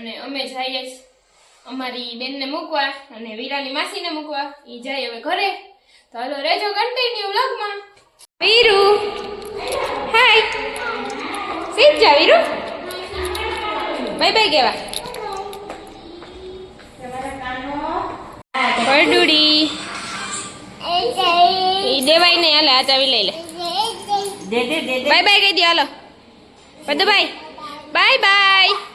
અને અમે જઈએ અમારી બેનને મૂકવા અને વીરાની માસીને મૂકવા. એ જાય હવે ઘરે. તો હાલો રેજો કન્ટિન્યુ વ્લોગમાં. વીરુ. હાય સીટ જા વીરુ. બાય બાય કેવા. પડુડી ઈ દેવાય નહીં હાલે આ ચાવી લઈ લે. દે દે દે દે બાય બાય કહી દે હાલો. બધું બાય બાય બાય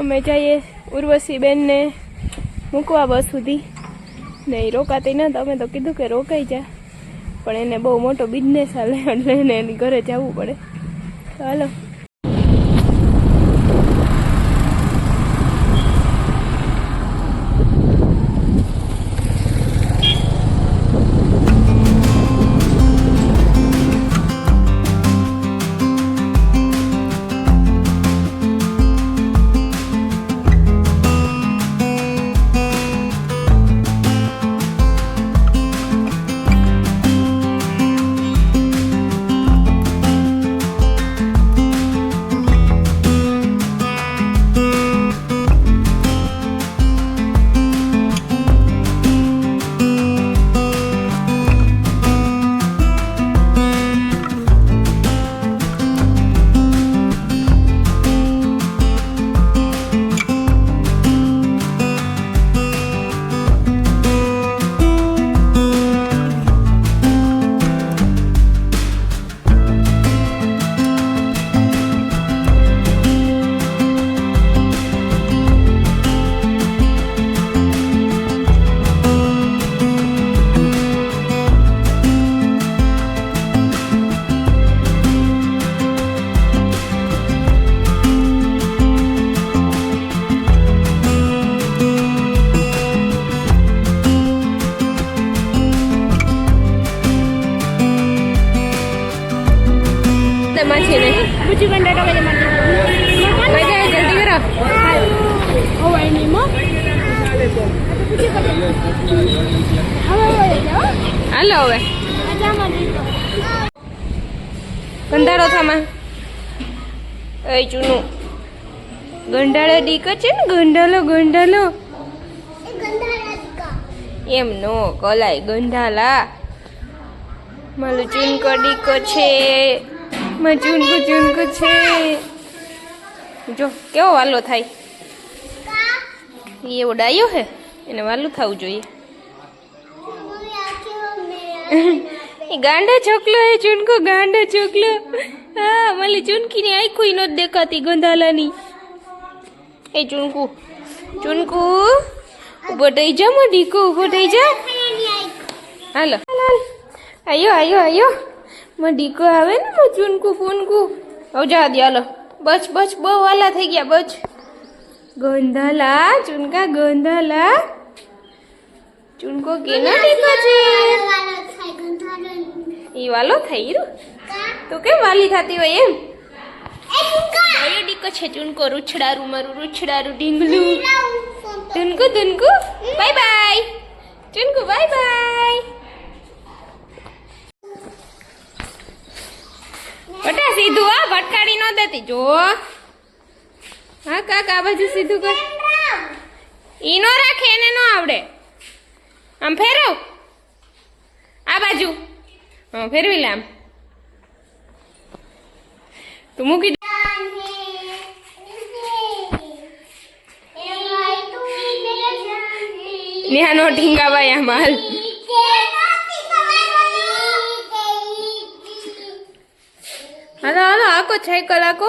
અમે જઈએ ઉર્વશી બેનને મૂકવા બસ સુધી. ને રોકાતી રોકાતી તો અમે તો કીધું કે રોકાઈ જા. પણ એને બહુ મોટો બિઝનેસ હાલે. એટલે એને ઘરે જવું પડે. તો હાલો હવે? ગંધાડો થામાં. એ ચૂનું. ગંડાળો ડીકો છે ને ગંડાલો ગંડાલો એમ નો કલાય ગંડાલા મારું ચૂનકો ડીકો છે. માં ચૂનકો ચૂનકો છે. જો, કેવો વાલો થાય? એ એવો ડાયો હે, એને વાલું થવું જોઈએ. ગાંડા છોકલો હે ચૂનકો, ગાંડા છોકલો હા મારી ચૂનકીની આંખું નથી દેખાતી ગંધાલાની. એ ચુનકુ ચુનકુ, ઊભો થઈ જા મો દીકો ઊભો થઈ જા. હાલો. આયો આયો આયો. મો દીકો આવે ને મો ચુનકુ, ફૂનકુ. હવે જા હાલો. બચ બચ, બહુ વાલા થઈ ગયા, બચ. ગંધાલા, ચૂનકા ગંધાલા. ચૂનકો કેના ડીકો છે? ઈ વાલો થઈ રહ્યો તો કેમ વાલી ખાતી હોય એમ? કયો ડીકો છે ચૂનકો, રૂછડારું, મારું રૂછડારું, ઢીંગલું. ધુનકુ ધુનકુ. બાય બાય ચુનકુ બાય બાય બટા સીધું આ ભટકાડી ન દેતી. જો. હા, કાક, આ બાજુ સીધું કર. ઈનો રાખે, એને નો આવડે. આમ ફેરવ. આ બાજુ. હા, ફેરવી લે આમ. તું મૂકી નેહાનો ઢીંગા ભાઈ આમ હાલ હાલો હાલો, આકો સાયકલ આકો.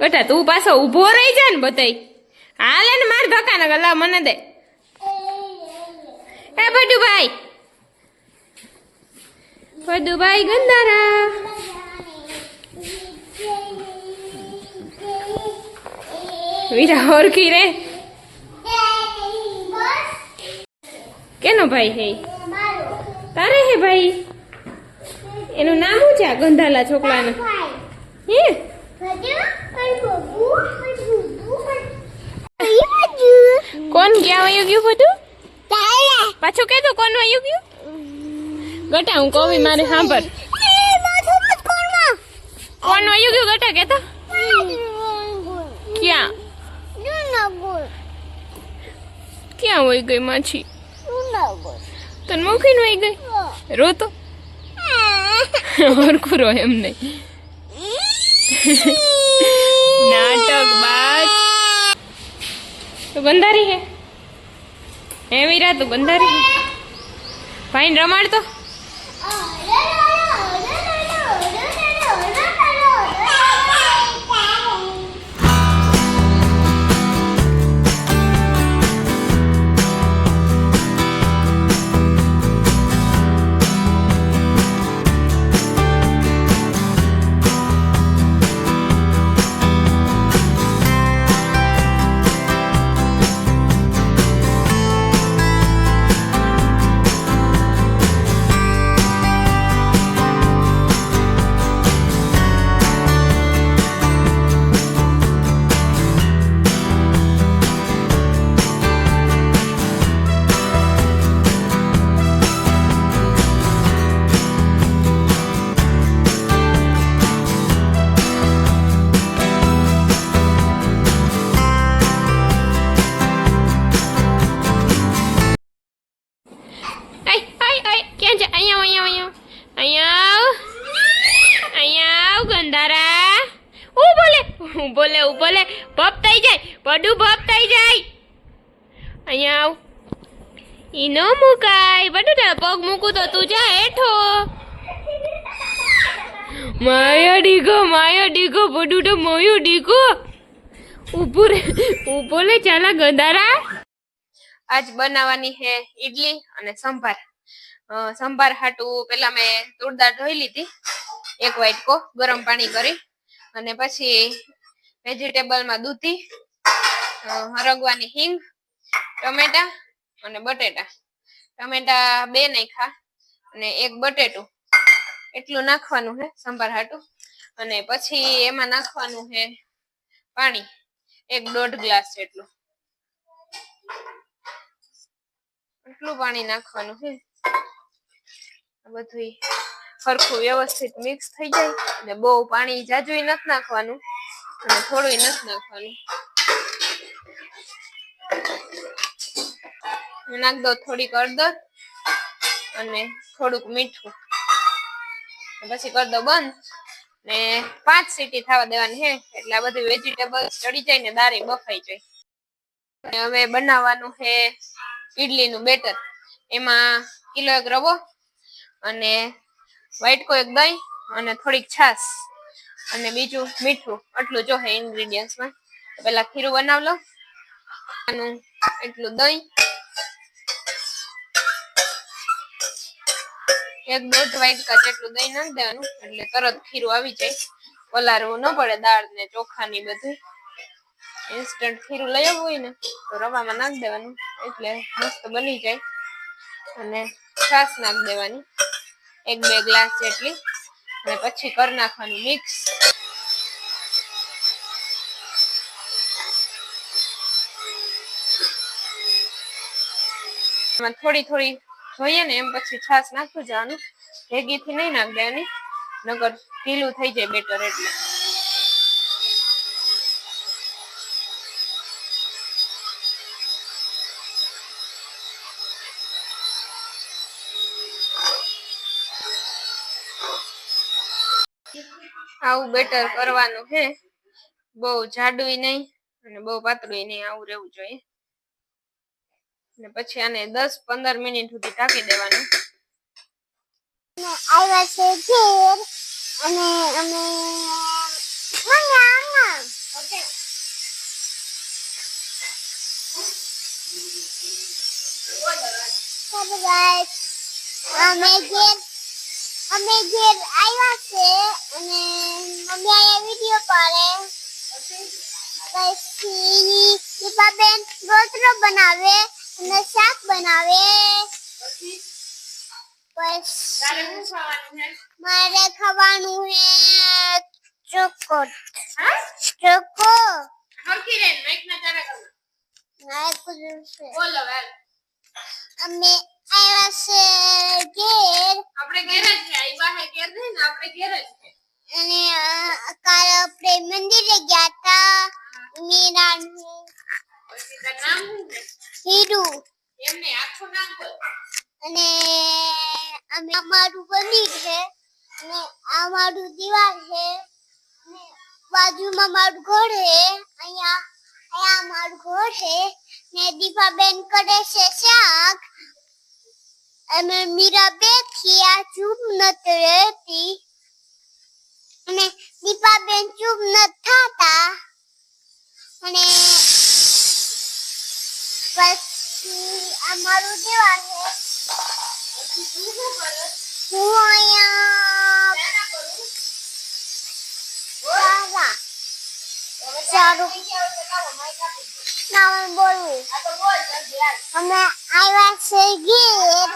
બેટા, તું પાછો ઊભો રહી જા ને બધાય. હાલે ને માર ધક્કા ને મને દે. એ ભડુભાઈ. ભડુભાઈ ગંધારા. વીરા ઓળખી રે. કેનો ભાઈ હે? તારે હે ભાઈ? એનું નામ શું છે ગંધાલા છોકરાનું? હે? કોણ ક્યાં વયું ગયું બધું? પાછું કે તું કોણ વયું ગયું? ગટા હું કહું મારે સાંભળ. કોણ વયું ગયું ગટા કે તો ક્યાં? ક્યાં વહી ગઈ માછી? તને મૂકીને વહી ગઈ? રોતો હરખું રો એમ નહીં નાટક બાજ તું બંધારી હે? હે મીરા તું બંધારી હે? ભાઈ રમાડ તો. ડીગો માયો ડીગો તો મોયો ડીગો ઉપર રે ઊભો લે, ચાલા ગંદારા આજ બનાવવાની હે ઈડલી અને સંભાર. સંભાર હાટું પેલા મેં તુરદાળ ધોઈ લીધી, એક વાટકો ગરમ પાણી કરી અને પછી વેજીટેબલમાં દૂધી હરગવાની હિંગ, ટમેટા અને બટેટા. ટમેટા બે નાખ્યા અને એક બટેટું. એટલું નાખવાનું હે સંભાર હાટું. અને પછી એમાં નાખવાનું છે પાણી. એક દોઢ ગ્લાસ જેટલું. એટલું પાણી નાખવાનું છે. બધું સરખું વ્યવસ્થિત મિક્સ થઈ જાય અને બહુ પાણી જાજુય નથી નાખવાનું અને થોડું નથી નાખવાનું. નાખ દો થોડીક હળદર અને થોડુંક મીઠું. પછી કર દો બંધ. ને પાંચ સીટી થવા દેવાની છે, એટલે આ બધી વેજીટેબલ ચડી જાય ને દારે બફાઈ જાય. અને હવે બનાવવાનું છે ઈડલીનું બેટર. એમાં કિલો એક રવો અને વાઈટકો એક દહીં અને થોડીક છાશ અને બીજું મીઠું. આટલું જો હે ઇન્ગ્રેડિયન્ટ્સમાં પેલા ખીરું બનાવ લો આનું એટલું દહીં એક દોઢ વાટકા જેટલું દહીં નાખી દેવાનું, એટલે તરત ખીરું આવી જાય. પલાળવું ન પડે દાળ ને ચોખા ની બધું. ઇન્સ્ટન્ટ ખીરું લઈ આવવું હોય ને, તો રવામાં નાખી દેવાનું, એટલે મસ્ત બની જાય. અને છાશ નાખી દેવાની, એક બે ગ્લાસ જેટલી. અને પછી કરી નાખવાનું મિક્સ. થોડી થોડી જોઈએ ને એમ પછી છાશ નાખતું જવાનું. ભેગીથી નહીં નાખ દેવાની નગર ઢીલું થઈ જાય બેટર એટલે. આવું બેટર કરવાનું છે. બહુ જાડું નહીં અને બહુ પાતળું નહીં, આવું રહેવું જોઈએ. અને પછી આને દસ પંદર મિનિટ સુધી ઢાંકી દેવાનું. આવ્યા છે ઘેર અને અમે મંગાવ્યા ઓકે. ચાલો guys. અમે ઘેર અમે ઘેર આવ્યા છે અને મમ્મી આયા વીડિયો પાડે પછી દીપાબેન રોટલો બનાવે. અને શાક બનાવે. મારે ખાવાનું હે? ચોકો ચોકો કરમાં મારે છે. અમે ઘેર. આપણે ઘેર જ છે ઘેર ને આપણે ઘેર જ છે. અને કાલે આપણે મંદિરે ગયા હતા મીરાનું પછી તારું નામ શું છે હીરુ. એમને આખું નામ બોલ. અને અમે અમારું મંદિર છે અને આ મારું દીવાલ છે અને બાજુમાં મારું ઘર છે અહીંયા અહીંયા મારું ઘર છે ને દીપાબેન કરે છે શાક. અને મીરા બેઠી આ ચૂપ નથી રહેતી. અને દીપાબેન ચૂપ નથી થતા. અને પછી અમારું મારું છે? હું અહીંયા સારા. નામ બોલવું અમે આવ્યા છે દાલ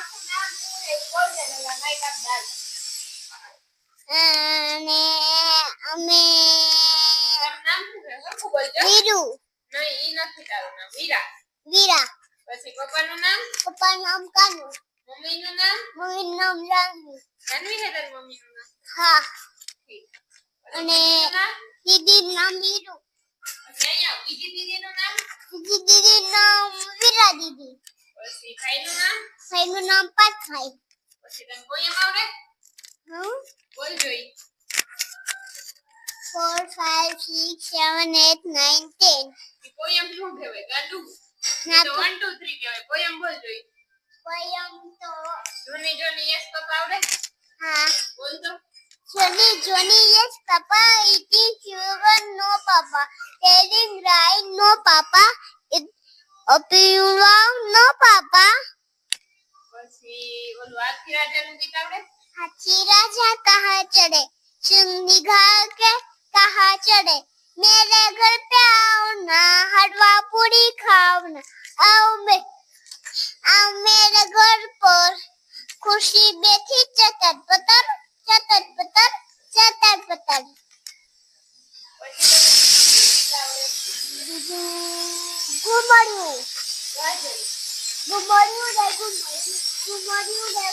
અને અમે વીરુ. નહીં નથી તારું નામ. વીરા. વીરા પછી પપ્પાનું નામ પપ્પાનું નામ કાનુ મમ્મીનું નામ મમ્મીનું નામ રાનુ જાનવી છે તારી મમ્મીનું નામ હા અને દીદીનું નામ વીરુ બીજી દીદીનું નામ બીજી દીદીનું નામ વીરા દીદી પછી ભાઈનું નામ ભાઈનું નામ પાથભાઈ પછી તને પોયમ આવડે હું બોલ જોઈ four five six seven eight nine ten ઈ પોયમ શું કહેવાય ગાંડુ ના તો 1 જોની જોની યસ પપ્પા આવડે? હા. બોલ તો. પપ્પા ઇટી શુગર નો પપ્પા ટેલિંગ રાઈટ નો પપ્પા નો પપ્પા પછી ઓલું આખી રાજાનું ગીત આવડે? હાથી રાજા કહા ચડે સિંહ નિઘા કે કહા ચડે. मेरे घर पे आओ ना, हलवा पूरी खाओ ना। आओ मे, आओ मेरे घर पर खुशी बैठी चटर पतर चटर पतर चटर पतर। गुमरू गुमरू रे।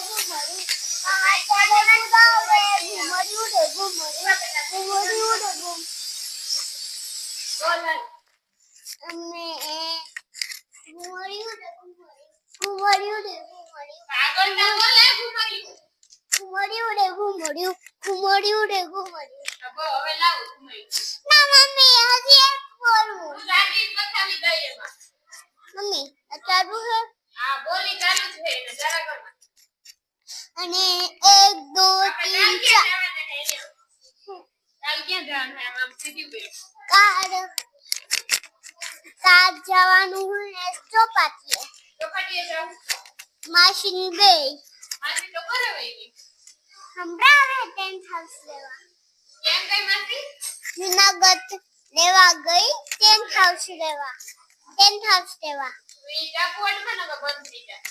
ટેન્ટ હાઉસ લેવા તું ઈ ચાકુ અડમાં નકર બંધ થઈ જાય.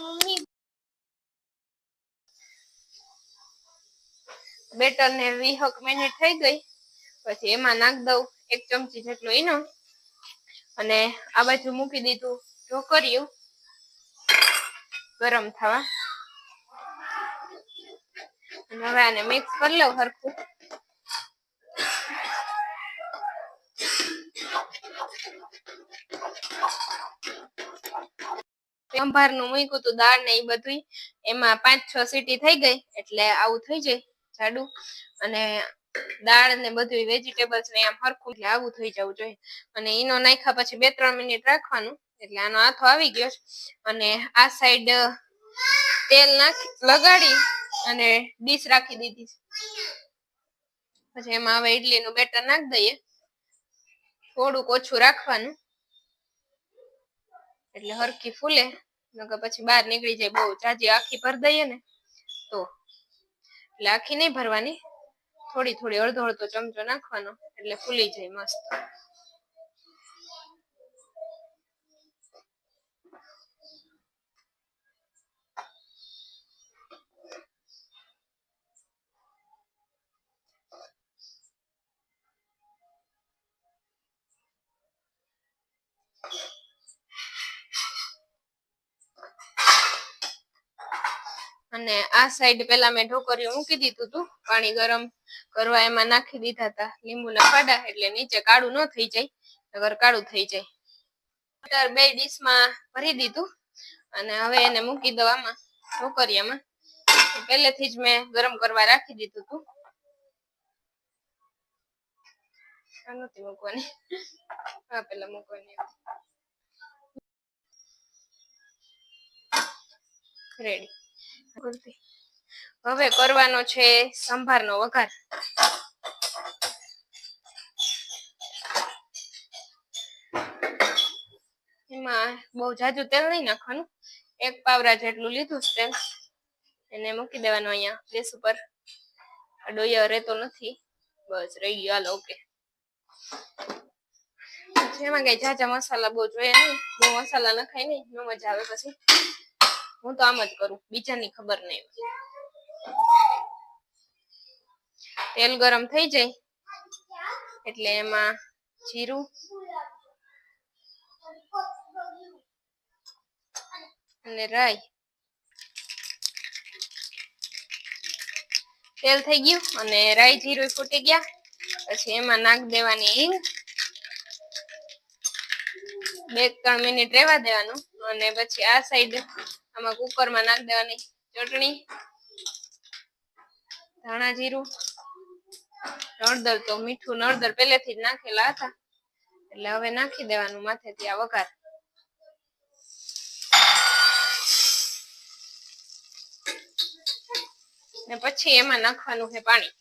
મમ્મી. બેટર ને વીહક મિનિટ થઈ ગઈ. પછી એમાં નાખ દઉં એક ચમચી જેટલો ઈનો. અને આ બાજુ મૂકી દીધું ઢોકરિયું ગરમ થવા. અને હવે આને મિક્સ કરી લઉં હરખું. સંભારનું મૂક્યું તું દાળ ને એ બધું એમાં પાંચ, છ સીટી થઈ ગઈ, એટલે આવું થઈ જાય જાડું અને દાળ ને બધું વેજીટેબલ્સ ને આમ હરખું, એટલે આવું થઈ જવું જોઈએ. અને એનો નાખ્યા પછી બે, ત્રણ મિનિટ રાખવાનું, એટલે આનો આથો આવી ગયો અને આ સાઈડ તેલ નાખી, લગાડી અને ડીશ રાખી દીધી પછી એમાં હવે ઈડલીનું બેટર નાખી દઈએ. થોડુંક ઓછું રાખવાનું. એટલે હરખી ફૂલે, નકર પછી બહાર નીકળી જાય, બહુ જાજી આખી ભર દઈએ ને, તો. એટલે આખી નહીં ભરવાની, થોડી થોડી અડધો અડધો ચમચો નાખવાનો, એટલે ફૂલી જાય મસ્ત. અને આ સાઈડ પેલા મેં ઢોકરીયું મૂકી દીધું હતું પાણી ગરમ કરવા એમાં નાખી દીધા હતા લીંબુના ફાડા એટલે નીચે કાળું ન થઈ જાય નગર કાળું થઈ જાય. બે ડીશમાં ભરી દીધું અને હવે એને મૂકી દેવામાં આમાં, ઢોકરિયામાં. પહેલેથી જ મેં ગરમ કરવા રાખી દીધું હતું આ મૂકવાની. મૂકવાની. રેડી હવે કરવાનો છે સંભારનો વઘાર. એમાં બહુ જાજુ તેલ નહીં નાખવાનું. એક પાવરા જેટલું લીધું છે તેલ. એને મૂકી દેવાનું અહીંયા ગેસ ઉપર. ડોયા રહેતો નથી. બસ રહી ગયો. હાલો, ઓકે. જેમાં કઈ જાજા મસાલા બહુ જોઈએ નહીં. બહુ મસાલા નખાય નહીં. ન મજા આવે પછી. હું તો આમ જ કરું, બીજાની ખબર નહીં તેલ ગરમ થઈ જાય, એટલે એમાં જીરું, અને રાઈ. તેલ થઈ ગયું, અને રાઈ જીરું ફૂટી ગયા, પછી એમાં નાખ દેવાની હિંગ. બે ત્રણ મિનિટ રહેવા દેવાનું, અને પછી આ સાઈડ આમાં કુકરમાં નાખ દેવાની. ચટણી, ધાણા જીરું નળદર તો મીઠું નળદર પેલેથી જ નાખેલા હતા. એટલે હવે નાખી દેવાનું માથેથી આ વઘાર. ને પછી એમાં નાખવાનું છે પાણી.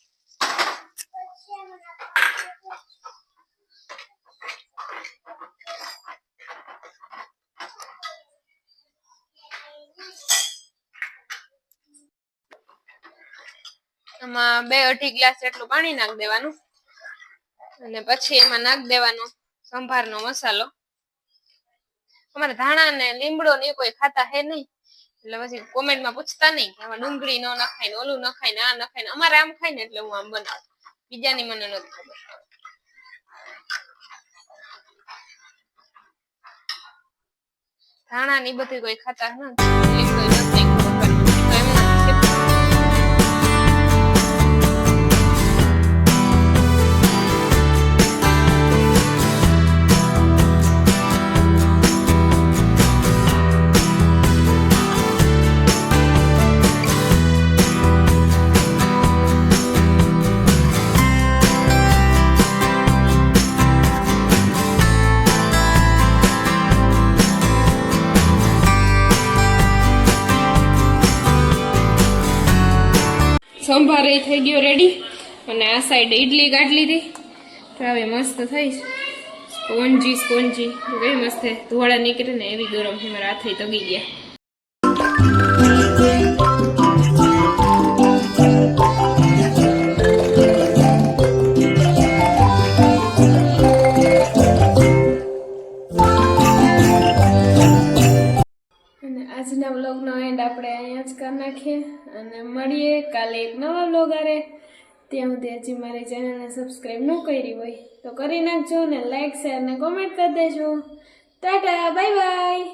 બે અઢી ગ્લાસ જેટલું પાણી નાખી દેવાનું. અને પછી એમાં નાખ દેવાનો સંભારનો મસાલો. અમારે ધાણા ને લીમડો ને કોઈ ખાતા હે નહીં. એટલે પછી કોમેન્ટમાં પૂછતા નહીં કે આમાં ડુંગળી ન નખાય ને ઓલું નખાય ને આ નખાય ને અમારે આમ ખાય ને એટલે હું આમ બનાવું. બીજાની મને નથી ખબર. ધાણા ની બધી કોઈ ખાતા નથી. સંભાર એ થઈ ગયો રેડી અને આ સાઈડ ઈડલી કાઢી લીધી તો હવે મસ્ત થઈશ સ્પોન્જી સ્પોન્જી. કઈ મસ્ત છે. ધુવાળા નીકળે ને એવી ગરમ મારા હાથે તગી ગયા. આજના વ્લોગનો એન્ડ આપણે અહીંયા જ કરી નાખીએ. અને મળીએ કાલે એક નવા વ્લોગ આરે. ત્યાં સુધી હજી મારી ચેનલને સબસ્ક્રાઈબ ન કરી હોય તો કરી નાખજો ને લાઈક શેર ને કોમેન્ટ કરી દેજો. Tata bye bye